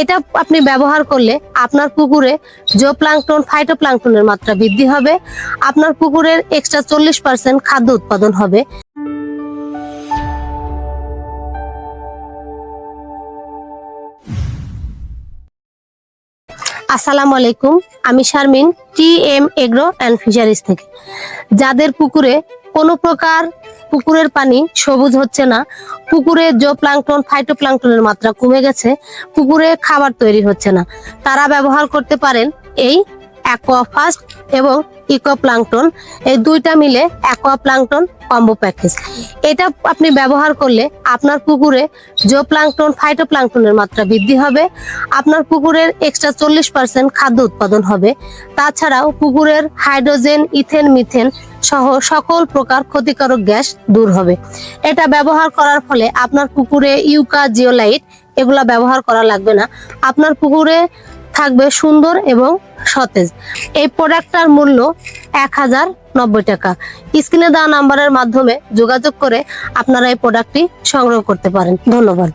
এটা আপনি ব্যবহার করলে আপনার পুকুরে জো প্লাঙ্কটন ফাইটো প্লাঙ্কটনের মাত্রা বৃদ্ধি হবে। আপনার পুকুরের এক্সট্রা চল্লিশ পার্সেন্ট খাদ্য উৎপাদন হবে। আসসালামু আলাইকুম, আমি Sharmin, T M agro and fisheries থেকে। যাদের পুকুরে কোনো প্রকার পুকুরের পানি সবুজ হচ্ছে না। পুকুরে জো প্লাঙ্কটন ফাইটো প্লাঙ্কটনের মাত্রা কমে গেছে। পুকুরে খাবার তৈরি হচ্ছে না। তারা ব্যবহার করতে পারেন এই অ্যাকোয়া ফাস্ট এবং ইকো প্লাঙ্কটন এই দুইটা মিলে অ্যাকোয়া প্লাঙ্কটন কম্বো প্যাকেজ। এটা আপনি ব্যবহার করলে আপনার পুকুরে জো প্লাংটন ফাইটো প্লাঙ্কটনের মাত্রা বৃদ্ধি হবে, আপনার পুকুরের এক্সট্রা চল্লিশ পার্সেন্ট খাদ্য উৎপাদন হবে। তাছাড়াও পুকুরের হাইড্রোজেন, ইথেন, মিথেন সহ সকল প্রকার ক্ষতিকারক গ্যাস দূর হবে। এটা ব্যবহার করার ফলে আপনার পুকুরে ইউকা, জিওলাইট এগুলা ব্যবহার করা লাগবে না। আপনার পুকুরে থাকবে সুন্দর এবং সতেজ। এই প্রোডাক্টটার মূল্য এক হাজার নব্বই টাকা। স্ক্রিনে দেওয়া নাম্বারের মাধ্যমে যোগাযোগ করে আপনারা এই প্রোডাক্টটি সংগ্রহ করতে পারেন। ধন্যবাদ।